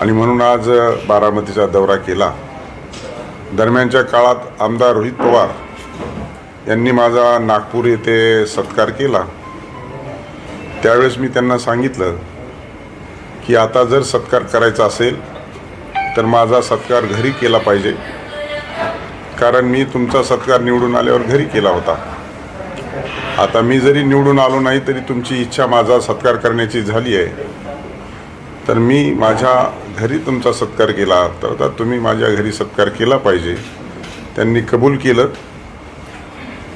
आणि म्हणून आज बारामतीचा दौरा केला. दरम्यानच्या काळात आमदार रोहित पवार यांनी माझा नागपूर येथे सत्कार केला. त्यावेळेस मी त्यांना सांगितलं की आता जर सत्कार करायचा असेल तर माझा सत्कार घरी केला पाहिजे. कारण मी तुमचा सत्कार निवडून आल्यावर घरी केला होता. आता मी जरी निवडून आलो नाही तरी तुमची इच्छा माझा सत्कार करण्याची झाली आहे. तर मी माझ्या घरी तुमचा सत्कार केला तर आता तुम्ही माझ्या घरी सत्कार केला पाहिजे. त्यांनी कबूल केलं.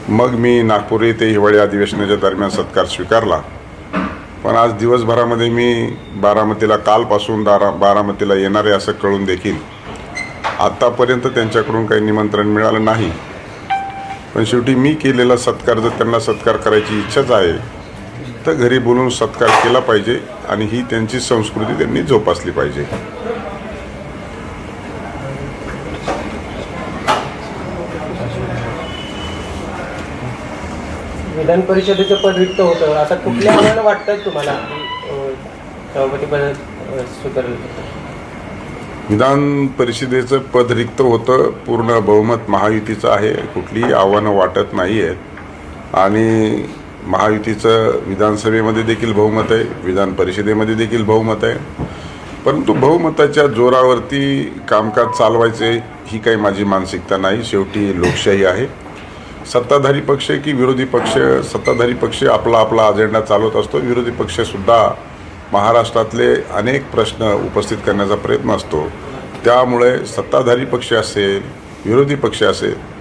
मग मी नागपूर येथे हिवाळी अधिवेशनाच्या दरम्यान सत्कार स्वीकारला. पण आज दिवसभरामध्ये मी बारामतीला कालपासून दारा बारामतीला येणार आहे असं कळून देखील आत्तापर्यंत त्यांच्याकडून काही निमंत्रण मिळालं नाही. पण शेवटी मी केलेला सत्कार जर त्यांना सत्कार करायची इच्छाच आहे तर घरी बोलून सत्कार केला पाहिजे आणि ही त्यांची संस्कृती त्यांनी जोपासली पाहिजे. विधान परिषदेचं पद रिक्त होतं. आता कुठल्या आव्हानं तुम्हाला? सभापती पद स्वीकारलं विधान परिषदेचं पद रिक्त होतं. पूर्ण बहुमत महायुतीचं आहे. कुठलीही आव्हानं वाटत नाही आहेत आणि महायुतीचं विधानसभेमध्ये देखील बहुमत आहे विधान परिषदेमध्ये देखील बहुमत आहे. परंतु बहुमताच्या जोरावरती कामकाज चालवायचे ही काही माझी मानसिकता नाही. शेवटी लोकशाही आहे. सत्ताधारी पक्ष की विरोधी पक्ष? सत्ताधारी पक्ष आपला आपला अजेंडा चालवत असतो. विरोधी पक्षसुद्धा महाराष्ट्रातले अनेक प्रश्न उपस्थित करण्याचा प्रयत्न असतो. त्यामुळे सत्ताधारी पक्ष असेल विरोधी पक्ष असेल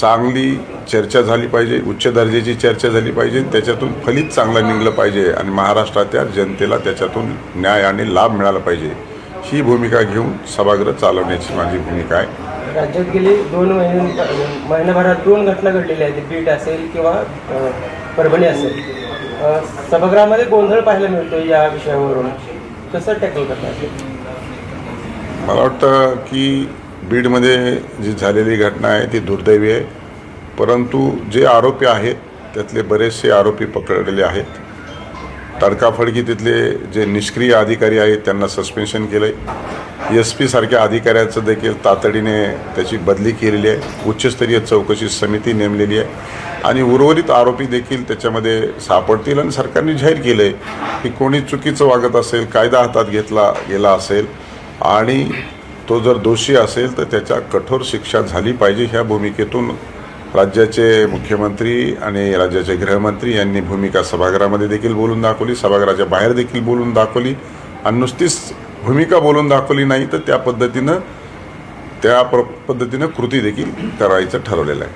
चांगली चर्चा झाली पाहिजे उच्च दर्जाची चर्चा झाली पाहिजे त्याच्यातून फलित चांगलं निघलं पाहिजे आणि महाराष्ट्राच्या जनतेला त्याच्यातून न्याय आणि लाभ मिळाला पाहिजे. ही भूमिका घेऊन सभागृह चालवण्याची माझी भूमिका आहे. राज्यात गेली दोन महिने महिन्याभरात दोन घटना घडलेल्या आहेत. बीट असेल किंवा परभणी असेल. सभागृहामध्ये गोंधळ पाहायला मिळतो या विषयावरून. कसं टॅकल करतात मला वाटतं की बीडमध्ये जी झालेली घटना आहे ती दुर्दैवी आहे. परंतु जे आरोपी आहेत त्यातले बरेचसे आरोपी पकडलेले आहेत. तडकाफडकी तिथले जे निष्क्रिय अधिकारी आहेत त्यांना सस्पेन्शन केलं आहे एस पी सारख्या अधिकाऱ्याचं देखील तातडीने त्याची बदली केलेली आहे. उच्चस्तरीय चौकशी समिती नेमलेली आहे. आणि उर्वरित आरोपी देखील त्याच्यामध्ये सापडतील आणि सरकारने जाहीर केलं आहे की कोणी चुकीचं वागत असेल कायदा हातात घेतला गेला असेल आणि तो जर दोषी असेल तर त्याच्या कठोर शिक्षा झाली पाहिजे ह्या भूमिकेतून राज्याचे मुख्यमंत्री आणि राज्याचे गृहमंत्री यांनी भूमिका सभागृहामध्ये देखील बोलून दाखवली सभागृहाच्या बाहेर देखील बोलून दाखवली. आणि नुसतीच भूमिका बोलून दाखवली नाही तर त्या पद्धतीनं त्या प्र पद्धतीनं कृती देखील करायचं ठरवलेलं आहे.